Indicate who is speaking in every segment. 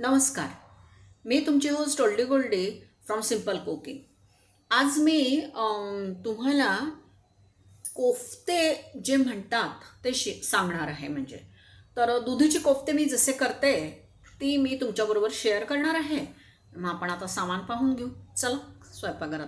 Speaker 1: नमस्कार. मी तुमची होस्ट ओल्डी गोल्डे फ्रॉम सिंपल कुकिंग आज मी तुम्हाला कोफ्ते जे म्हणतात ते शि सांगणार आहे म्हणजे. तर दुधीची कोफ्ते मी जसे करते ती मी तुमच्याबरोबर शेअर करणार आहे. मग आपण आता सामान पाहून घेऊ. चला स्वयंपाकघरात.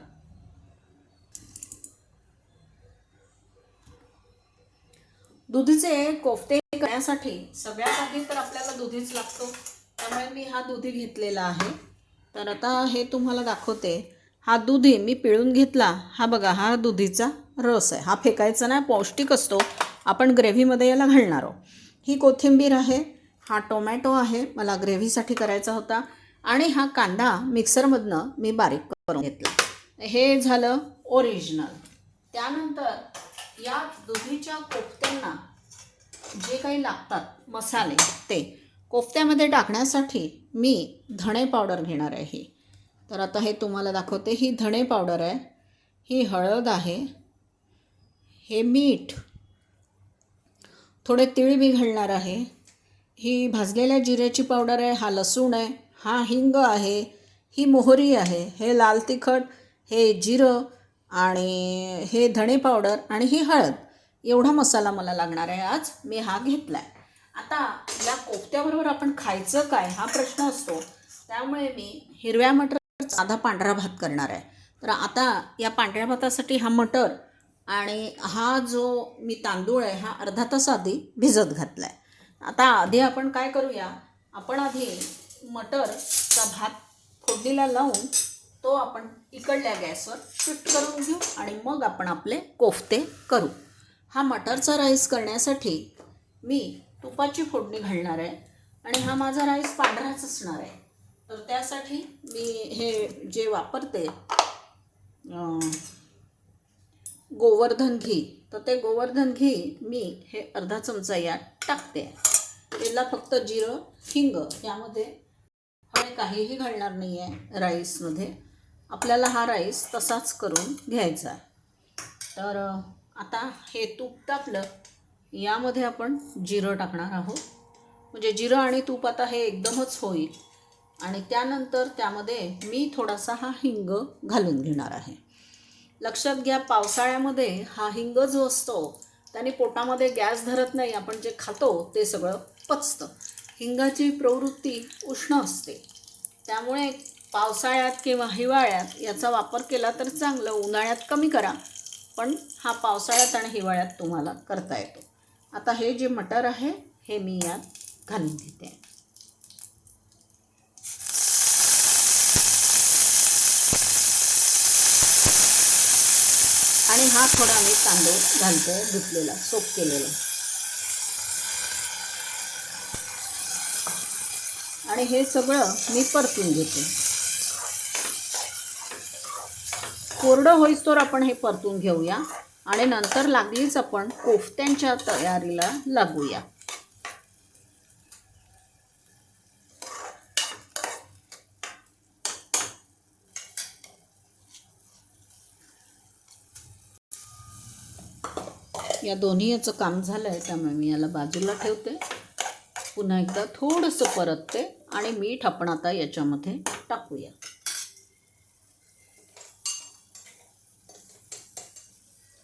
Speaker 1: दुधीचे कोफ्ते करण्यासाठी सगळ्यात आधी तर आपल्याला दुधीच लागतो. त्यामुळे मी हा दुधी घेतलेला आहे. तर आता हे तुम्हाला दाखवते. हा दुधी मी पिळून घेतला. हा बघा हा दुधीचा रस आहे. हा फेकायचा नाही पौष्टिक असतो. आपण ग्रेव्हीमध्ये याला घालणार आहोत. ही कोथिंबीर आहे. हा टोमॅटो आहे. मला ग्रेव्हीसाठी करायचा होता. आणि हा कांदा मिक्सरमधनं मी बारीक करून घेतला. हे झालं ओरिजिनल. त्यानंतर या दुधीच्या कोफ्त्यांना जे काही लागतात मसाले ते कोफ्त्यामध्ये टाकण्यासाठी मी धणे पावडर घेणार आहे ही. तर आता हे तुम्हाला दाखवते ही धणे पावडर आहे. ही हळद आहे. हे मीठ थोडे तिळ बी घालणार आहे. ही भाजलेल्या जिऱ्याची पावडर आहे हा लसूण आहे हा हिंग आहे ही मोहरी आहे हे लाल तिखट हे जिरं आणि हे धणे पावडर आणि ही हळद. एवढा मसाला मला लागणार आहे आज. मी हा घेतला आहे आता या कोफ्त्याबरोबर आपण खायचं काय हा प्रश्न असतो. त्यामुळे मी हिरव्या मटर साधा पांढरा भात करणार आहे. तर आता या पांढऱ्या भातासाठी हा मटर आणि हा जो मी तांदूळ आहे हा अर्धा तास आधी भिजत घातला आहे आता आधी आपण काय करूया? आपण आधी मटरचा भात फोडणीला लावून तो आपण इकडल्या गॅसवर शिफ्ट करून घेऊ आणि मग आपण आपले कोफ्ते करू. हा मटरचा राईस करण्यासाठी मी तुपाची फोडणी घालणार आहे आणि हा माझा राईस पांढराच असणार आहे. तर त्यासाठी मी हे जे वापरते गोवर्धन घी तर ते गोवर्धन घी मी हे अर्धा चमचा यात टाकते. त्याला फक्त जिरं हिंग यामध्ये आणि काहीही घालणार नाही आहे राईसमध्ये. आपल्याला हा राईस तसाच करून घ्यायचा आहे. तर आता हे तूप टाकलं यामध्ये आपण जिरं टाकणार आहोत. म्हणजे जिरं आणि तूप आता हे एकदमच होईल. आणि त्यानंतर त्यामध्ये मी थोडासा हा हिंग घालून घेणार आहे. लक्षात घ्या पावसाळ्यामध्ये हा हिंग जो असतो त्याने पोटामध्ये गॅस धरत नाही आपण जे खातो ते सगळं पचतं. हिंगाची प्रवृत्ती उष्ण असते. त्यामुळे पावसाळ्यात किंवा हिवाळ्यात याचा वापर केला तर चांगलं उन्हाळ्यात कमी करा. पण हा पावसाळ्यात आणि हिवाळ्यात तुम्हाला करता येतो. आता हे जे मटर आहे हे मी यात घालून घेते आणि हा थोडा मी तांदूळ घालते धुतलेला सोप केलेला. आणि हे सगळं मी परतून घेते. कोरडं होईस्तोवर आपण हे परतून घेऊया. आणि नंतर लागलीच आपण कोफ्त्यांच्या तयारीला लागूया. या दोन्ही याचं काम झालं आहे त्यामुळे मी याला बाजूला ठेवते. पुन्हा एकदा थोडंसं परतते आणि मीठ आपण आता याच्यामध्ये टाकूया.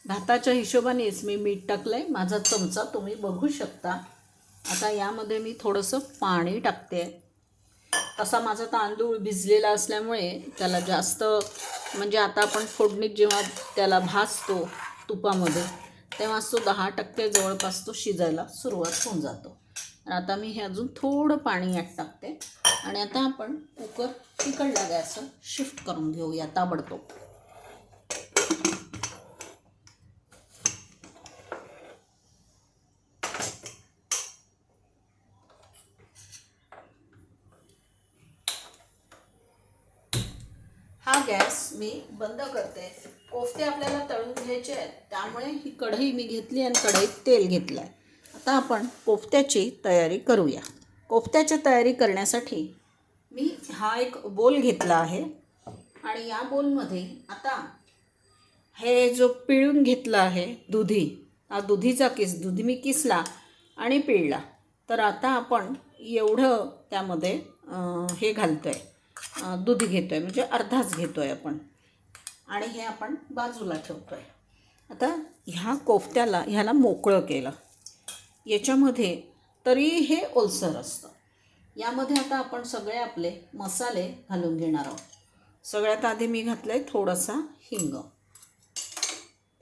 Speaker 1: भाताच्या हिशोबानेच मी मीठ टाकलं आहे माझा चमचा तुम्ही बघू शकता. आता यामध्ये मी थोडंसं पाणी टाकते. तसा माझा तांदूळ भिजलेला असल्यामुळे त्याला जास्त म्हणजे आता आपण फोडणीत जेव्हा त्याला भाजतो तुपामध्ये तेव्हाच तो दहा टक्के जवळपास तो शिजायला सुरुवात होऊन जातो. आता मी हे अजून थोडं पाणी यात टाकते. आणि आता आपण कुकर तिकडल्या गॅसवर शिफ्ट करून घेऊया ताबडतोब हा गॅस मी बंद करते. कोफ्ते आपल्याला तळून घ्यायचे आहेत. त्यामुळे ही कढई मी घेतली आणि कढईत तेल घेतलं आहे आता आपण कोफ्त्याची तयारी करूया. कोफ्त्याची तयारी करण्यासाठी मी हा एक बोल घेतला आहे. आणि या बोलमध्ये आता हे जो पिळून घेतला आहे दुधी हा दुधीचा किस दुधी मी किसला आणि पिळला. तर आता आपण एवढं त्यामध्ये हे घालतो आहे दूध घेतो आहे म्हणजे अर्धाच घेतो आहे आपण. आणि हे आपण बाजूला ठेवतो आहे आता ह्या कोफ्त्याला ह्याला मोकळं केलं. याच्यामध्ये तरी हे ओलसर असतं. यामध्ये आता आपण सगळे आपले मसाले घालून घेणार आहोत. सगळ्यात आधी मी घातलं आहे थोडासा हिंग.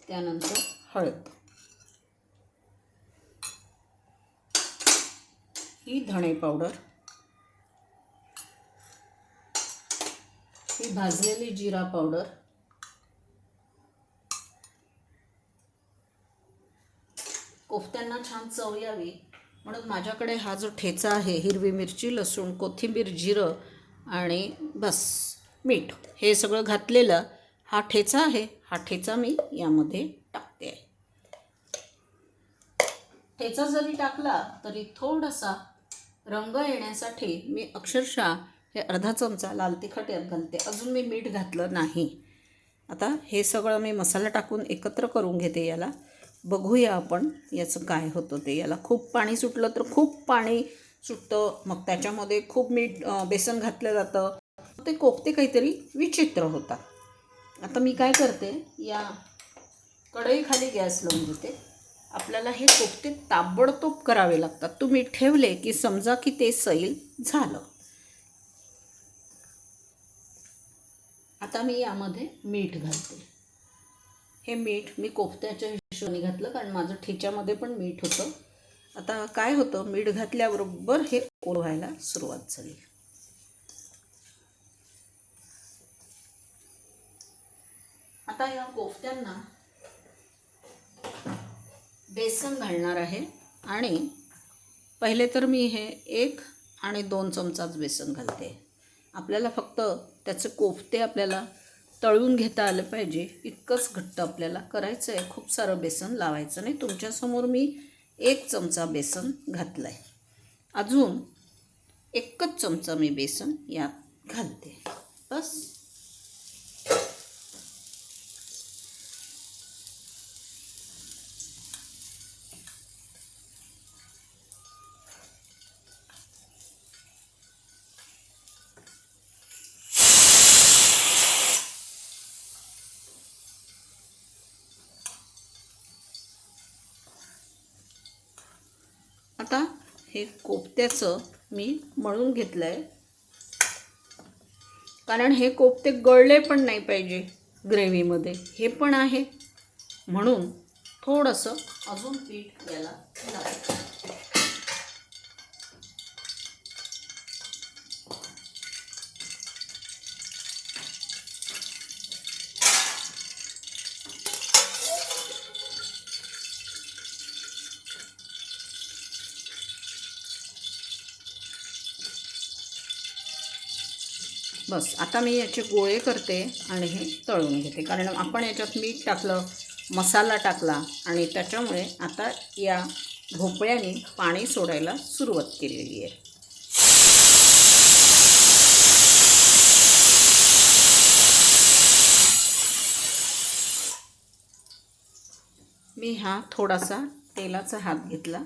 Speaker 1: त्यानंतर हळद. ही धणे पावडर. ही भाजलेली जिरा पावडर. कोफ्त्यांना छान चव यावी. म्हणून माझ्याकडे हा जो ठेचा आहे हिरवी मिरची लसूण कोथिंबीर जिरं आणि बस मीठ हे सगळं घातलेलं हा ठेचा आहे. हा ठेचा मी यामध्ये टाकते. आहे ठेचा जरी टाकला तरी थोडासा रंग येण्यासाठी मी अक्षरशः हे अर्धा चमचा लाल तिखट यात घालते. अजून मी मीठ घातलं नाही. आता हे सगळं मी मसाला टाकून एकत्र करून घेते याला. बघूया आपण याचं काय होतं ते. याला खूप पाणी सुटलं तर खूप पाणी सुटतं. मग त्याच्यामध्ये खूप मीठ बेसन घातलं जातं. ते कोफते काहीतरी विचित्र होतात. आता मी काय करते या कढईखाली गॅस लावून देते आपल्याला हे कोफते ताबडतोब करावे लागतात. तुम्ही ठेवले की समजा की ते सैल झालं. आता मी यामध्ये मीठ घालते. हे मीठ मी कोफ्त्याच्या हिशोबाने घातलं कारण माझं ठेच्यामध्ये पण मीठ होतं. आता काय होतं? मीठ घातल्याबरोबर हे ओळवायला व्हायला सुरुवात झाली. आता या कोफ्त्यांना बेसन घालणार आहे आणि पहिले तर मी हे एक आणि दोन चमचाच बेसन घालते. आपल्याला फक्त त्याचे कोफ्ते आपल्याला तळून घेता आलं पाहिजे. इतकंच घट्ट आपल्याला करायचं आहे खूप सारं बेसन लावायचं नाही. तुमच्यासमोर मी एक चमचा बेसन घातला आहे अजून एकच चमचा मी बेसन यात घालते. बस आता हे कोपत्याचं मी मळून घेतलं आहे कारण हे कोपते गळले पण नाही पाहिजे ग्रेव्हीमध्ये. हे पण आहे. म्हणून थोडंसं अजून पीठ याला लागतं. बस आता मी याचे गोळे करते आणि हे तळून घेते. कारण आपण याच्यात मीठ टाकलं मसाला टाकला आणि त्याच्यामुळे आता या भोपळ्याने पाणी सोडायला सुरुवात केलेली आहे. मी हा थोडासा तेलाचा हात घेतला.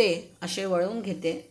Speaker 1: ते असे वळवून घेते.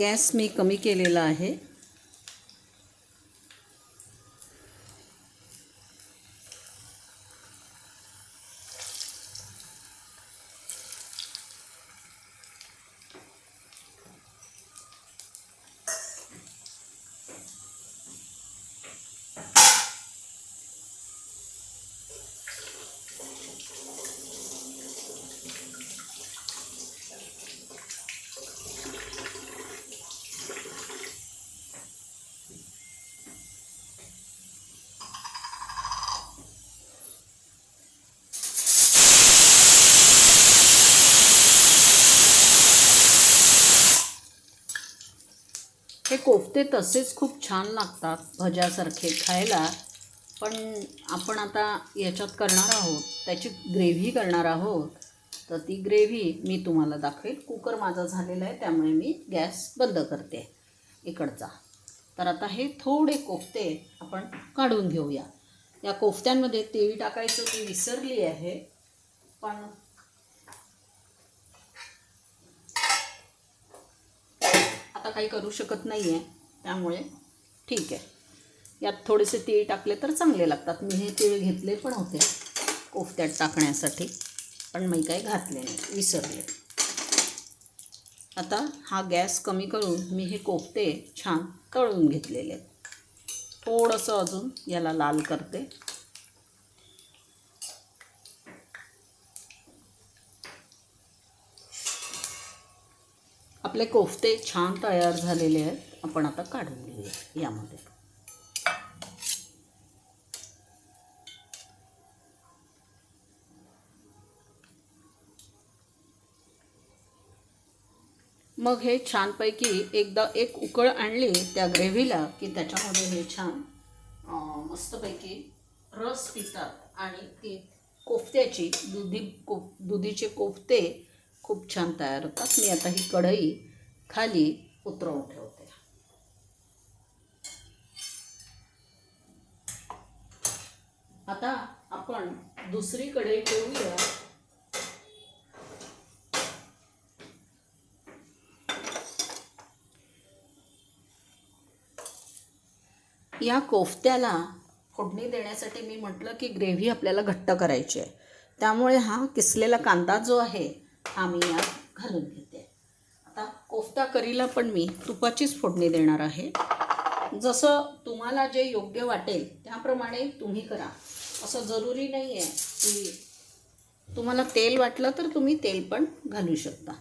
Speaker 1: गॅस मी कमी केलेला आहे. कोफ्ते तसेच खूप छान लागतात भज्यासारखे खायला. पण आपण आता याच्यात करणार आहोत त्याची ग्रेव्ही करणार आहोत. तर ती ग्रेव्ही मी तुम्हाला दाखवेल. कुकर माझा झालेला आहे त्यामुळे मी गॅस बंद करते इकडचा. तर आता हे थोडे कोफ्ते आपण काढून घेऊया. या कोफ्त्यांमध्ये तेल टाकायचं मी विसरली आहे. पण आता काही करू शकत नाही आहे त्यामुळे ठीक आहे. यात थोडेसे तीळ टाकले तर चांगले लागतात. मी हे तीळ घेतले पण होते कोफ्त्यात टाकण्यासाठी. पण मी काही घातले नाही विसरले. आता हा गॅस कमी करून मी हे कोफ्ते छान तळून घेतलेले आहेत. थोडंसं अजून याला लाल करते. आपले कोफ्ते छान तयार झालेले आहेत. आपण आता काढून घेऊया यामध्ये. मग हे छानपैकी एकदा एक उकळ आणली त्या ग्रेव्हीला की त्याच्यामध्ये हे छान मस्तपैकी रस पितात. आणि ती कोफ्त्याची दुधी को दुधीचे कोफ्ते खूप छान तयार होतात. मी आता ही कढई खाली उतरवून ठेवते. आता आपण दुसरी कढई ठेवूया. या कोफ्त्याला फोडणी देण्यासाठी मी म्हटलं की ग्रेव्ही आपल्याला घट्ट करायची आहे. त्यामुळे हा किसलेला कांदा जो आहे हा मी यात घालून घेते. आता कोफ्ता करीला पण मी तुपाचीच फोडणी देणार आहे. जसं तुम्हाला जे योग्य वाटेल त्याप्रमाणे तुम्ही करा. असं जरुरी नाही आहे की तुम्हाला तेल वाटलं तर तुम्ही तेल पण घालू शकता.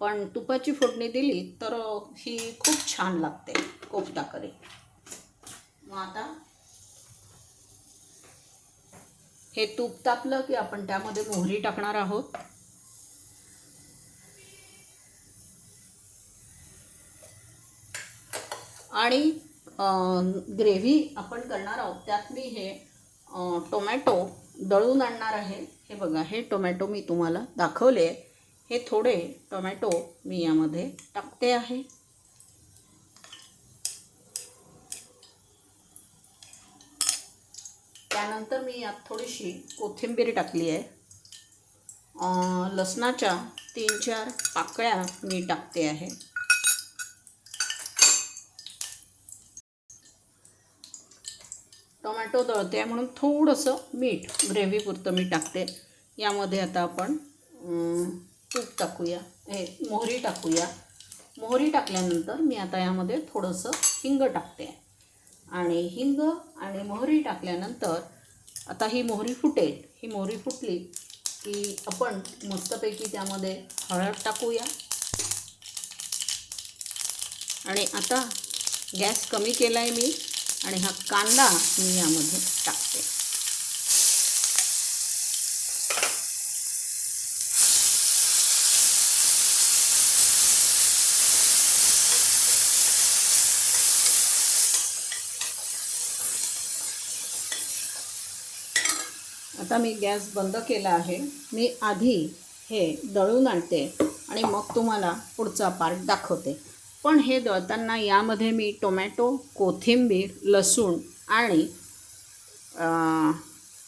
Speaker 1: पण तुपाची फोडणी दिली तर ही खूप छान लागते कोफ्ता करी. मग आता हे तूप तापलं की आपण त्यामध्ये मोहरी टाकणार आहोत. आणि ग्रेव्ही आपण करणार आहोत. त्यात मी हे टोमॅटो दळून आणणार आहे. हे बघा हे टोमॅटो मी तुम्हाला दाखवले. हे थोडे टोमॅटो मी यामध्ये टाकते आहे. त्यानंतर मी यात थोडीशी कोथिंबीर टाकली आहे. लसणाच्या तीन चार पाकळ्या मी टाकते आहे. टोमॅटो दळते म्हणून थोडंसं मीठ ग्रेव्हीपुरतं मी टाकते. यामध्ये आता आपण तूप टाकूया. हे मोहरी टाकूया. मोहरी टाकल्यानंतर मी आता यामध्ये थोडंसं हिंग टाकते. आणि हिंग आणि मोहरी टाकल्यानंतर आता ही मोहरी फुटेल. ही मोहरी फुटली की आपण मस्तपैकी त्यामध्ये हळद टाकूया. आणि आता गॅस कमी केला आहे मी. आणि हा कांदा मी यामध्ये टाकते. आता मी गॅस बंद केला आहे. मी आधी हे दळून आणते आणि मग तुम्हाला पुढचा पार्ट दाखवते. पण हे दळताना यामध्ये मी टोमॅटो कोथिंबीर लसूण आणि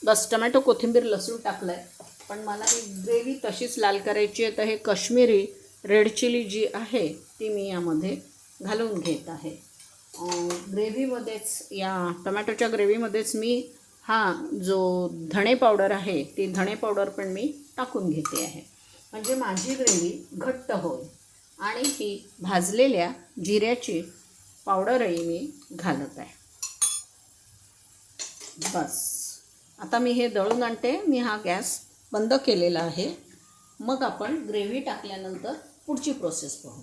Speaker 1: बस टोमॅटो कोथिंबीर लसूण टाकलं आहे पण मला ही ग्रेव्ही तशीच लाल करायची आहे. तर हे कश्मीरी रेड चिली जी आहे ती मी यामध्ये घालून घेत आहे. ग्रेव्हीमध्येच या टोमॅटोच्या ग्रेव्हीमध्येच मी हा जो धणे पावडर आहे ती धणे पावडर पण मी टाकून घेते आहे. म्हणजे माझी ग्रेव्ही घट्ट होईल. आणि ही भाजलेल्या जिऱ्याची पावडरही मी घालत आहे. बस. आता मी हे दळून आणते. मी हा गॅस बंद केलेला आहे. मग आपण ग्रेव्ही टाकल्यानंतर पुढची प्रोसेस पाहू.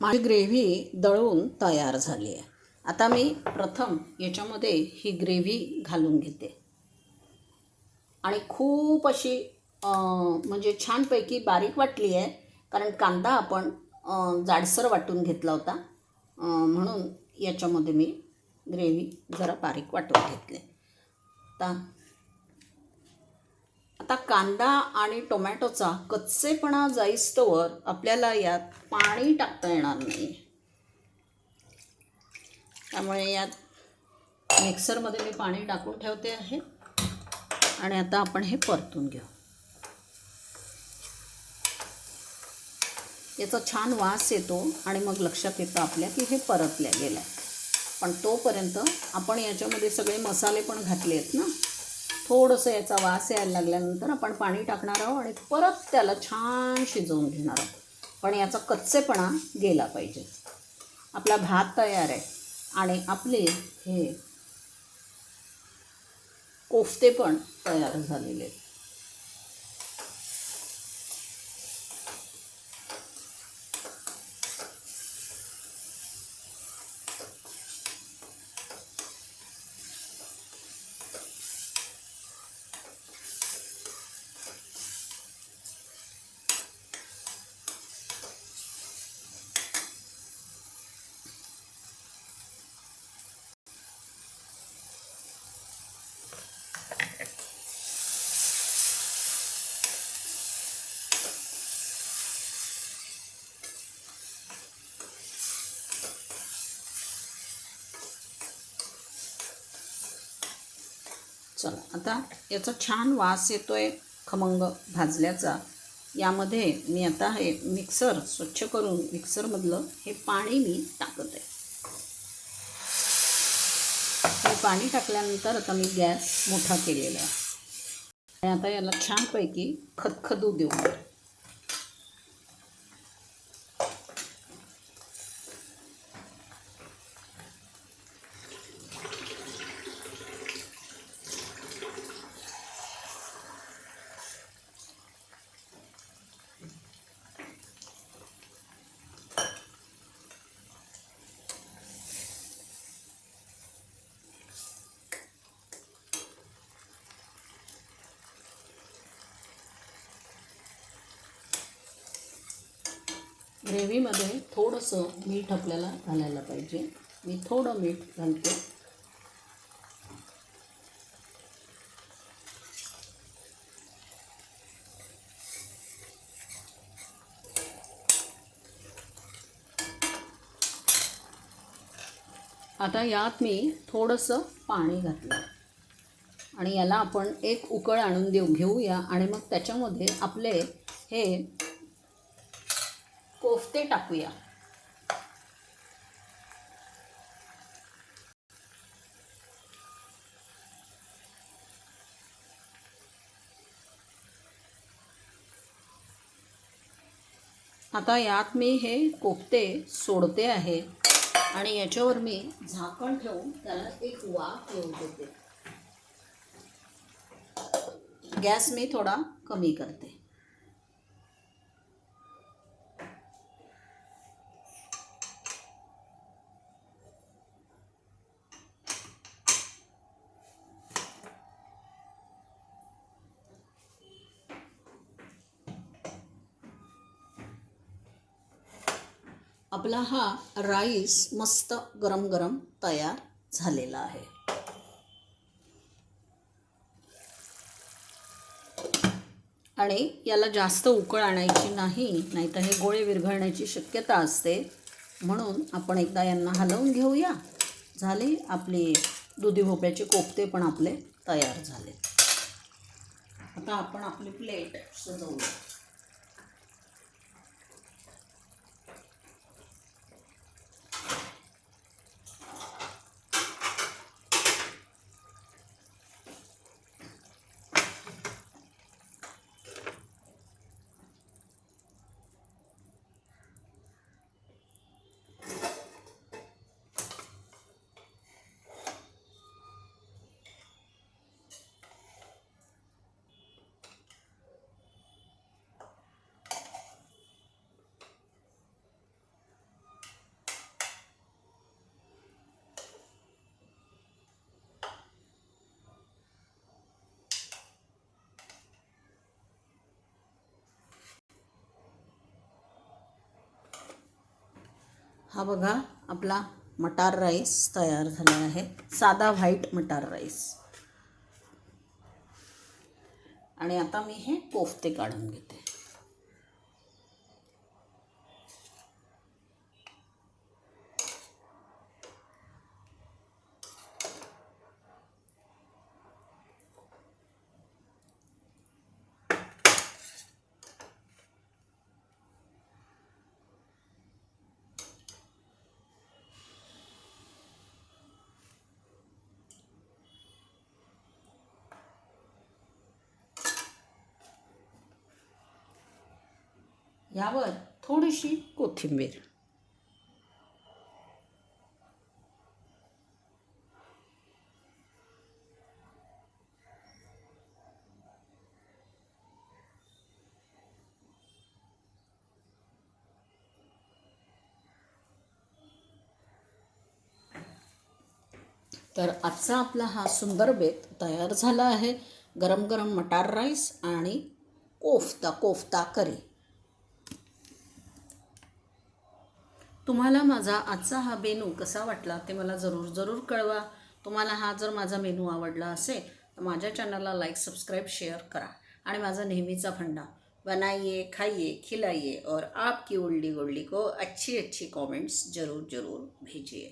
Speaker 1: माझी ग्रेव्ही दळून तयार झाली आहे. आता मी प्रथम याच्यामध्ये ही ग्रेव्ही घालून घेते. आणि खूप अशी म्हणजे छानपैकी बारीक वाटली आहे. कारण कांदा आपण जाडसर वाटून घेतला होता. म्हणून याच्यामध्ये मी ग्रेव्ही जरा बारीक वाटून घेतले. आता आता कांदा आणि टोमॅटोचा कच्चेपणा जाईस्तोवर आपल्याला यात पाणी टाकता येणार नाही. त्यामुळे यात मिक्सरमध्ये मी पाणी टाकून ठेवते आहे. आणि आता आपण हे परतून घेऊ. याचा छान वास येतो आणि मग लक्षात येतं आपल्या की हे परतल्या गेलं पण तोपर्यंत आपण याच्यामध्ये सगळे मसाले पण घातले आहेत ना. थोडंसं याचा वास यायला लागल्यानंतर आपण पाणी टाकणार आहोत आणि परत त्याला छान शिजवून घेणार आहोत. पण याचा कच्चेपणा गेला पाहिजे. आपला भात तयार आहे आणि आपले हे कोफ्ते पण तयार झालेले आहेत. चला आता याचा छान वास येतोय खमंग भाजल्याचा. यामध्ये मी आता हे मिक्सर स्वच्छ करून मिक्सरमधलं हे पाणी मी टाकत आहे हे पाणी टाकल्यानंतर आता मी गॅस मोठा केलेला आहे. आणि आता याला छानपैकी खदखदू देऊ ग्रेव्हीमध्ये थोडंसं मीठ आपल्याला घालायला पाहिजे. मी थोडं मीठ घालते. आता यात मी थोडंसं पाणी घातलं. आणि याला आपण एक उकळ आणून देऊ घेऊया. आणि मग त्याच्यामध्ये आपले हे कोफ्ते टाकूया. आता यात मी हे कोफ्ते सोडते आहे आणि याच्यावर मी झाकण ठेवून त्याला एक वाफ येऊ देते. गॅस मी थोडा कमी करते. आपला हा राईस मस्त गरम गरम तयार झालेला आहे. आणि याला जास्त उकळ आणायची नाही नाहीतर हे गोळे विरघळण्याची शक्यता असते. म्हणून आपण एकदा यांना हलवून घेऊया. झाले आपले दुधी भोपळ्याचे कोफ्ते पण आपले तयार झाले आता आपण आपली प्लेट सजवूया. हा बघा आपला मटार राईस तयार झाला आहे. साधा व्हाईट मटार राईस. आणि आता मी हे कोफ्ते काढून घेते. यावर थोडीशी कोथिंबीर. तर आजचा आपला हा सुंदर बेत तयार झाला आहे. गरम गरम मटार राईस आणि कोफ्ता कोफ्ता करी. तुम्हाला माझा आजचा हा मेनू कसा वाटला ते मला जरूर जरूर कळवा. तुम्हाला हा जर माझा मेनू आवडला असेल तर माझ्या चॅनलला लाईक सबस्क्राईब शेअर करा. आणि माझा नेहमीचा फंडा बनाइए खाइए खिलाइए और आपकी उल्डी गुल्डी को अच्छी अच्छी कॉमेंट्स जरूर जरूर भेजिए.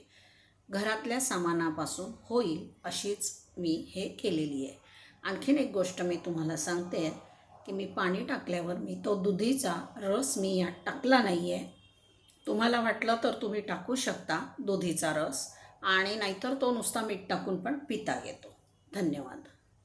Speaker 1: घरातल्या सामानापासून होईल अशीच मी हे केलेली आहे. आणखीन एक गोष्ट मी तुम्हाला सांगते की मी पाणी टाकल्यावर मी तो दुधीचा रस मी यात टाकला नाही आहे तुम्हाला वाटलं तर तुम्ही टाकू शकता दुधीचा रस आणि नाहीतर तो नुसता मीठ टाकून पण पिता येतो. धन्यवाद.